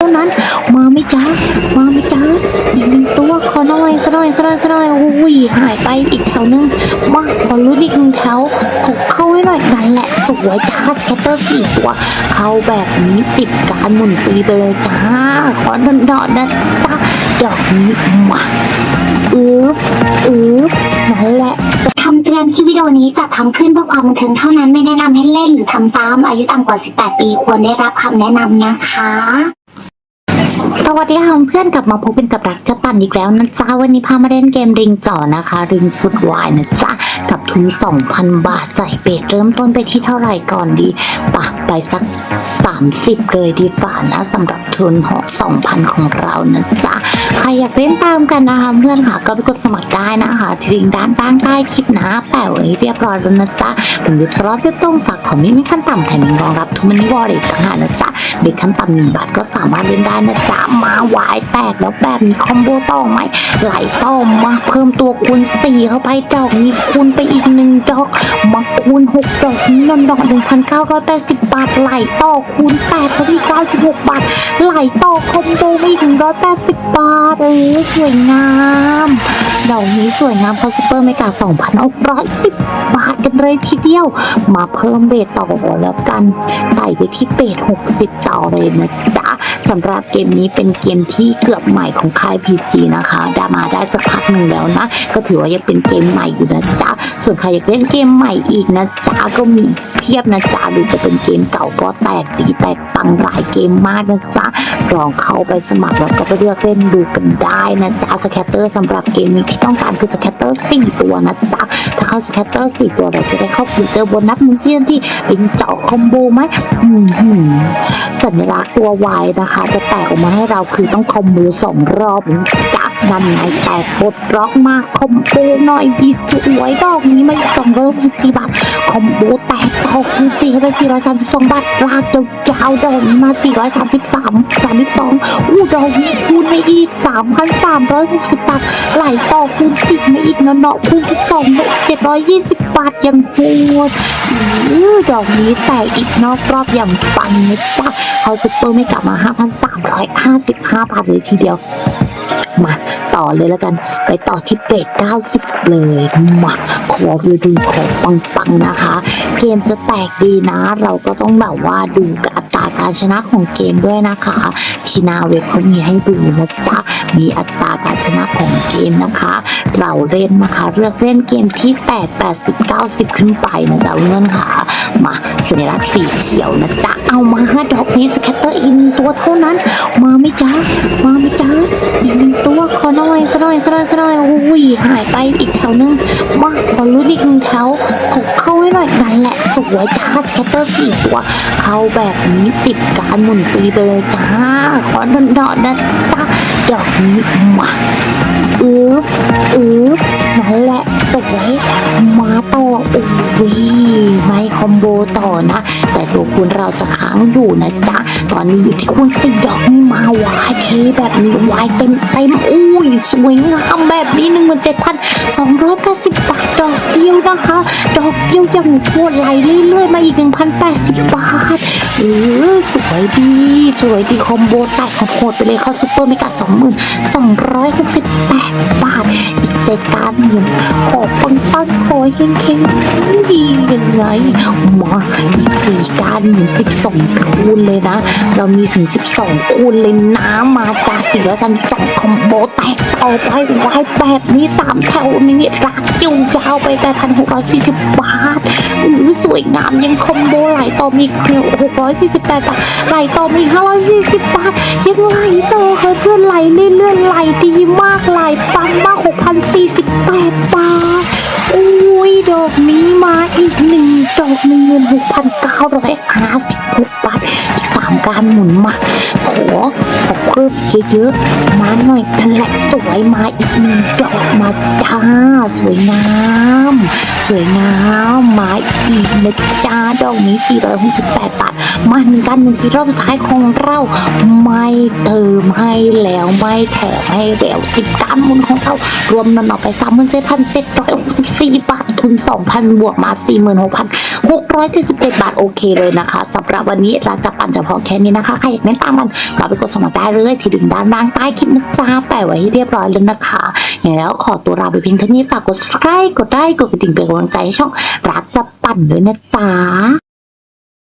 เท่านั้นมาไม่จ้ามาไม่จ้าอีกหนึ่งตัวขอหน่อยขอหน่อยขอหน่อยขอหน่อยอุ้ยหายไปอีกแถวนึงมาขอรู้อีกหนึ่งแถวขอเข้าให้หน่อยนั่นแหละสวยจ้าสแคตเตอร์สี่ตัวเข้าแบบนี้สิบการหมุนฟรีไปเลยจ้าขอดอนดอนนะจ้าดอกนี้มาอืบอืบนั่นแหละคำเตือนที่วิดีโอนี้จะทำขึ้นเพื่อความบันเทิงเท่านั้นไม่แนะนำให้เล่นหรือทำตามอายุต่ำกว่า 18 ปีควรได้รับคำแนะนำนะคะ สวัสดีค่ะเพื่อนกลับมาพบกันกับรักจะปั่นอีกแล้วนะจ๊ะวันนี้พามาเล่นเกมริงจ่อนะคะ ริงสุดวายนะจ๊ะกับทุน 2,000 บาทใส่เบสเริ่มต้นไปที่เท่าไหร่ก่อนดีปะไปสัก 30 เลยดีฝ่านะสำหรับทุนของ2,000 ของเรานะจ๊ะใครอยากเล่นตามกันนะคะเพื่อนค่ะก็ไปกดสมัครได้นะคะที่ลิงด้านล่างใต้คลิปนะแปะไว้เรียบร้อยแล้วนะจ๊ะเป็นเว็บสล็อตเว็บตรงฝากของไม่มีขั้นต่ำแถมยังรองรับทุนมันนี่วอลเล็ตต่างหากนะจ๊ะ ด็กขั้นต่ำหนึ่งบาทก็สามารถเล่นได้นะจ๊ะมาวายแตกแล้วแบบมีคอมโบต่อไหมไหลต่อมาเพิ่มตัวคูณสี่เข้าไปดอกนี้คูณไปอีกหนึ่งดอกมาคูณหกดอกนี้เงินดอกหนึ่งพันเก้าร้อยแปดสิบบาทไหลต่อคูณแปดพอดีเก้าสิบหกบาทไหลต่อคอมโบไปอีกหนึ่งร้อยแปดสิบบาทโอ้สวยงาม ดอกนี้สวยงามพอซูเปอร์เมกาสองพันหกร้อยสิบบาทกันเลยทีเดียว มาเพิ่มเบตต่อแล้วกันไต่ไปที่เบส60 ต่อเลยนะจ๊ะ สำหรับเกมนี้เป็นเกมที่เกือบใหม่ของค่าย PG นะคะดามาได้สักพักหนึ่งแล้วนะ ก็ถือว่ายังเป็นเกมใหม่อยู่นะจ๊ะ ส่วนใครอยากเล่นเกมใหม่อีกนะจ๊ะก็มีเพียบนะจ๊ะหรือจะเป็นเกมเก่าก็แตกดีแตกตังหลายเกมมากนะจ๊ะลองเข้าไปสมัครแล้วก็ไปเลือกเล่นดูกันได้นะจ๊ะสแคตเตอร์สำหรับเกมนี้ที่ต้องการคือสแคตเตอร์สี่ตัวนะจ๊ะถ้าเข้าสแคตเตอร์สี่ตัวเราจะได้เข้าฟิวเจอร์บนัสมุนเทียนที่ลิงเจาะคอมโบไหมอืมหืมสัญลักษณ์ตัววายนะคะจะแตกออกมาให้เราคือต้องคอมมือสองรอบจ้า กนั้นไงแตกปลดล็อกมากคอมโบหน่อยดีสวยดอกนี้มาอีกสองร้อยสิบสี่บาทคอมโบแตกต่อคูณสี่ไปสี่ร้อยสามสิบสองบาทลากยาวดอกมาสี่ร้อยสามสิบสามสามสิบสองอู้ดอกนี้คูณไปอีกสามพันสามร้อยหกสิบบาทไหลต่อคูณสิบมาอีกนะเนาะคูณสิบสองเจ็ดร้อยยี่สิบบาทยังโหดอู้ดอกนี้แตกอีกนอกรอบอย่างปังนะจ๊ะเขาซุปเปอร์ไม่กลับมาห้าพันสามร้อยห้าสิบห้าบาทเลยทีเดียว มาต่อเลยแล้วกัน ไปต่อที่เบรก90 เลยมาขอดูดูของปังๆนะคะ เกมจะแตกดีนะ เราก็ต้องแบบว่าดูกับอัตราการชนะของเกมด้วยนะคะทีนาเว็บเขามีให้ดูนะจ๊ะมีอัตราการชนะของเกมนะคะ เราเล่นนะคะ เลือกเล่นเกมที่แตก80 90 ขึ้นไปนะจ๊ะเพื่อนค่ะมา สัญลักษณ์สีเขียวนะจ๊ะ เอามาห้าดอกนี้สแคตเตอร์อินตัวเท่านั้น มาไม่จ้ามาไม่จ้าอีกหนึ่งตัวขอหน่อยขอหน่อยขอหน่อยขอหน่อยอุ้ยหายไปอีกแถวนึงมาขอรู้อีกหนึ่งแถวขอเข้าให้หน่อยนั่นแหละสวยจ้าสแคตเตอร์สี่ตัวเข้าแบบนี้สิบการหมุนฟรีไปเลยจ้าขอดอนดอนนะจ้าดอกนี้มา อืบอืบนั่นแหละสวยมาต่ออุ้ยไม่คอมโบต่อนะ แต่ตัวคุณเราจะค้างอยู่นะจ๊ะ ตอนนี้อยู่ที่คุณสี่ดอกนี่มาวายเทแบบนี้วายเต็มเต็มอุ้ยสวยงามแบบนี้หนึ่งหมื่นเจ็ดพันสองร้อยแปดสิบบาทดอกเดียวนะคะ ดอกเดียวยังโคตรไหลเรื่อยๆมาอีกหนึ่งพันแปดสิบบาทเออสวยดีสวยดีคอมโบแตกโหดๆไปเลยเข้าซุปเปอร์เมกาสองหมื่นสองร้อยหกสิบแปดบาทอีกเจ็ดการหมุนขอปังปังๆขอเฮงเฮงๆดียังไงมาีการหมุนสิบสองคูณเลยนะ เรามีถึงสิบสองคูณเลยนะมาจากสี่ร้อยสามสิบสองคอมโบแตกต่อไปวายแปดนี้สามแถวนี้รักจุงจะเอาไปแปดพันหกร้อยสี่สิบบาทอือสวยงามยังคอมโบไหลต่อมีเครือหกร้อยสี่สิบแปดบาทไหลต่อมีห้าร้อยสี่สิบบาทยังไหลต่อเฮ้ยเพื่อนไหลเรื่อยๆไหลดีมากไหลปังมากหกพันสี่สิบแปดบาทอุ้ยดอก หนึ่งดอกหนึ่งเงินหกพันเก้าร้อยห้าสิบหกบาท อีกสามการหมุนมาขอขอเพิ่มเยอะๆ มาหน่อยนั่นแหละสวยมาอีกหนึ่งดอกมาจ้า สวยงาม สวยงามมาอีกนะจ้า ดอกนี้ 468 บาท มาหนึ่งกันหนึ่งซีรอบสุดท้ายของเรา ไม่เติมให้แล้วไม่แถมให้แล้วสิบด้านมุนของเรา รวมนันออกไป 37,764 บาท ทุน 2,000 บวกมา 677 บาทโอเคเลยนะคะสำหรับวันนี้ราจะปั่นเฉพาะแค่นี้นะคะใครอยากเน้นตามมันก็ไปกดสมัครได้เลยที่ดึงด้านล่างใต้คลิปนะจ๊ะแปะไว้ให้เรียบร้อยแล้วนะคะอย่างแล้วขอตัวลาไปเพียงเท่านี้ฝากกดไลค์กดได้กดกระดิ่งเป็นกำลังใจให้ช่องรักจะปั่นด้วยนะจ๊ะ